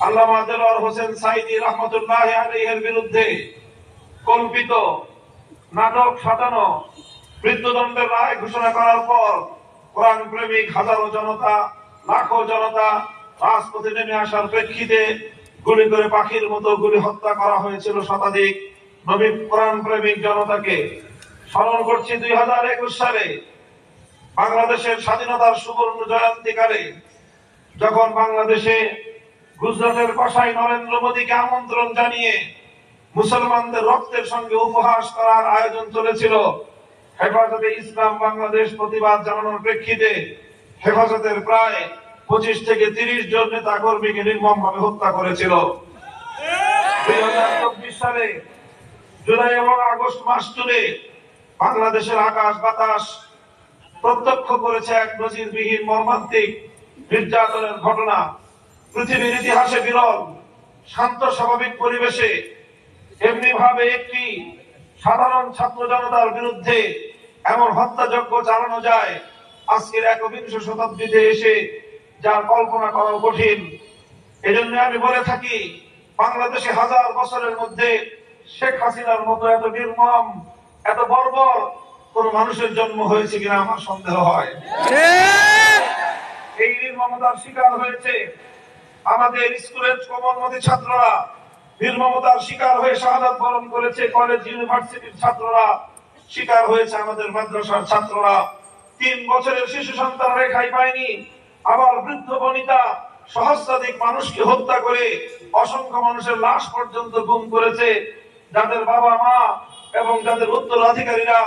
আল্লামা দেলোয়ার হোসেন সাইদি রহমতুল্লাহ আলাইহির বিরুদ্ধে কল্পিত নাটক সাজানো মৃত্যুদণ্ডের রায় ঘোষণা করার পর কোরআন প্রেমিক হাজারো জনতা, লাখো জনতা রাজপথে নেমে আসার প্রেক্ষিতে গুলি করে পাখির মতো গুলি হত্যা করা হয়েছিল শতাধিক। নবী কোরআন প্রেমিক জনতাকে স্মরণ করছি দুই হাজার একুশ সালে বাংলাদেশের স্বাধীনতার সুবর্ণ জয়ন্তীকালে যখন বাংলাদেশে গুজরাটের কসাই নরেন্দ্র মোদীকে আমন্ত্রণ জানিয়ে মুসলমানদের রক্তের সঙ্গে উপহাস করার আয়োজন চলেছিল। হেফাজতে ইসলাম বাংলাদেশ প্রতিবাদ জানানোর প্রেক্ষিতে হেফাজতের প্রায় পঁচিশ থেকে তিরিশ জন নেতা কর্মীকে নির্মম ভাবে হত্যা করেছিল সালে জুলাই এবং আগস্ট মাস জুড়ে বাংলাদেশের আকাশ বাতাস প্রত্যক্ষ করেছে এক নজিরবিহীন মর্মান্তিক নির্যাতনের ঘটনা। পৃথিবীর ইতিহাসে বিরল শান্ত স্বাভাবিক পরিবেশে এমনি ভাবে একটি সাধারণ ছাত্র জনতার বিরুদ্ধে এমন হত্যাযজ্ঞ চালানো যায় আজকের একবিংশ শতাব্দীতে এসে যার কল্পনা করা কঠিন। এজন্য আমি বলে থাকি বাংলাদেশে হাজার বছরের মধ্যে শেখ হাসিনার মতো এত নির্মম এত বর্বর কোন মানুষের জন্ম হয়েছে কিনা আমার সন্দেহ হয়। এই নির্মমতার শিকার হয়েছে আমাদের স্কুলের কোমলমতি ছাত্ররা নির্মমতার শিকার হয়ে শাহাদাত বরণ করেছে কলেজ ইউনিভার্সিটির ছাত্ররা, শিকার হয়েছে আমাদের মাদ্রাসার ছাত্ররা। তিন বছরের শিশু সন্তান রেখাই পায়নি। আবার বৃদ্ধ বনিতা সহস্রাধিক মানুষকে হত্যা করে অসংখ্য মানুষের লাশ পর্যন্ত গুম করেছে। যাদের বাবা মা এবং যাদের উত্তরাধিকারীরা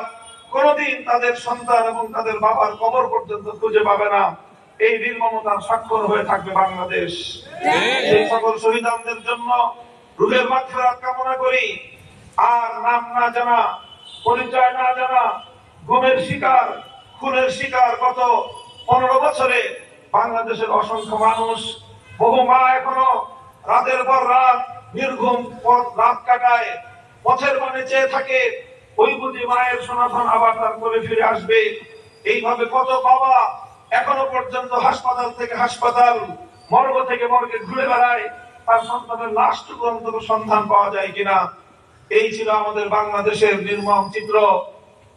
কোনদিন তাদের সন্তান এবং তাদের বাবার কবর পর্যন্ত খুঁজে পাবে না। এই নির্মমতার স্বাক্ষর হয়ে থাকবে বাংলাদেশ। সেই সকল শহীদানদের জন্য রুহের মাত্রা কামনা করি। আর নাম না জানা পরিচয় না জানা গুমের শিকার খুনের শিকার গত পনেরো বছরে বাংলাদেশের অসংখ্য মানুষ বহু মা এখনও রাতের পর রাত নির্ঘুম পথ রাত কাটায় পথের মানে চেয়ে থাকে ওই বুঝি মায়ের সনাতন আবার তার করে ফিরে আসবে। এইভাবে কত বাবা এখনও পর্যন্ত হাসপাতাল থেকে হাসপাতাল, মর্গ থেকে মর্গে ঘুরে বেড়ায়, তার সন্তানের লাশটুকু অন্তত সন্ধান পাওয়া যায় কিনা? এই ছিল আমাদের বাংলাদেশের নির্মম চিত্র।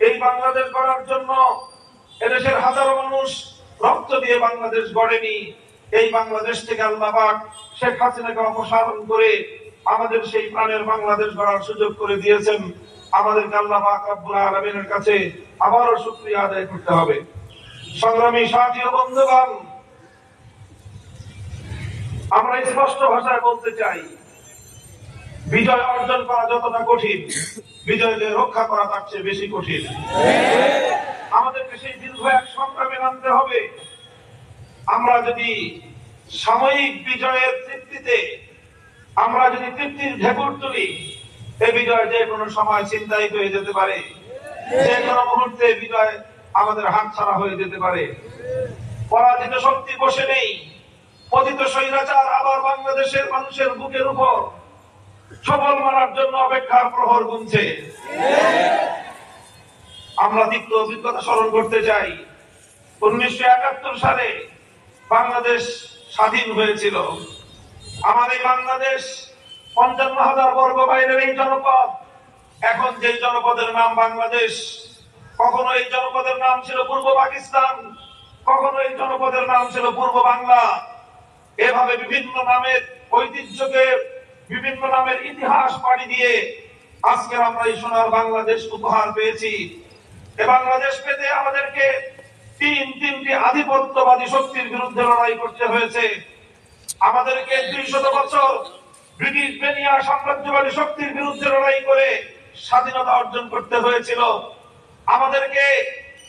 এই বাংলাদেশ গড়ার জন্য এদেশের হাজারো মানুষ রক্ত দিয়ে বাংলাদেশ গড়েনি। এই বাংলাদেশ থেকে আল্লাহ পাক শেখ হাসিনাকে অপসারণ করে আমাদের সেই প্রাণের বাংলাদেশ গড়ার সুযোগ করে দিয়েছেন। আমাদেরকে আল্লাহ পাক রব্বুল আলামিনের কাছে আবারও শুক্রিয়া আদায় করতে হবে। সংগ্রামী সাথী বন্ধুগণ, আমরা স্পষ্ট ভাষায় বলতে চাই, বিজয় অর্জন করা যতটা কঠিন বিজয়কে রক্ষা করা তার চেয়ে বেশি কঠিন। আমাদেরকে সেই দীর্ঘ এক সংগ্রামে নামতে হবে। আমরা যদি সাময়িক বিজয়ের তৃপ্তিতে, আমরা যদি তৃপ্তির ঢেকুর তুলি এই বিজয় যে কোনো সময় চিন্তায়িত হয়ে যেতে পারে। যে কোনো মুহূর্তে বিজয় আমাদের হাত ছাড়া হয়ে যেতে পারে। পরাজিত শক্তি বসে নেই। পতিত স্বৈরাচার আবার বাংলাদেশের মানুষের বুকের উপর। সবল মারার জন্য অপেক্ষার প্রহর গুনছে। আমরা তিক্ত অভিজ্ঞতা স্মরণ করতে চাই। উনিশশো একাত্তর সালে বাংলাদেশ স্বাধীন হয়েছিল। আমার এই বাংলাদেশ পঞ্চান্ন হাজার বর্গ বাইরের এই জনপদ, এখন যে জনপদের নাম বাংলাদেশ কখনো এই জনপদের নাম ছিল পূর্ব পাকিস্তান, কখনো এই জনপদের নাম ছিল পূর্ব বাংলা। এভাবে বিভিন্ন নামের ঐতিহ্যকে, বিভিন্ন নামের ইতিহাস পাড়ি দিয়ে আজকে আমরা এই সোনার বাংলাদেশ উপহার পেয়েছি। এ বাংলাদেশ পেতে আমাদেরকে তিন তিনটি আধিপত্যবাদী শক্তির বিরুদ্ধে লড়াই করতে হয়েছে। আমাদেরকে দুই শত বছর ব্রিটিশ বেনিয়া সাম্রাজ্যবাদী শক্তির বিরুদ্ধে লড়াই করে স্বাধীনতা অর্জন করতে হয়েছিল। আমাদেরকে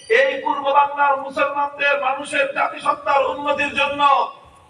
এই পূর্ব বাংলার মুসলমানদের মানুষের জাতিসত্তার উন্নতির জন্য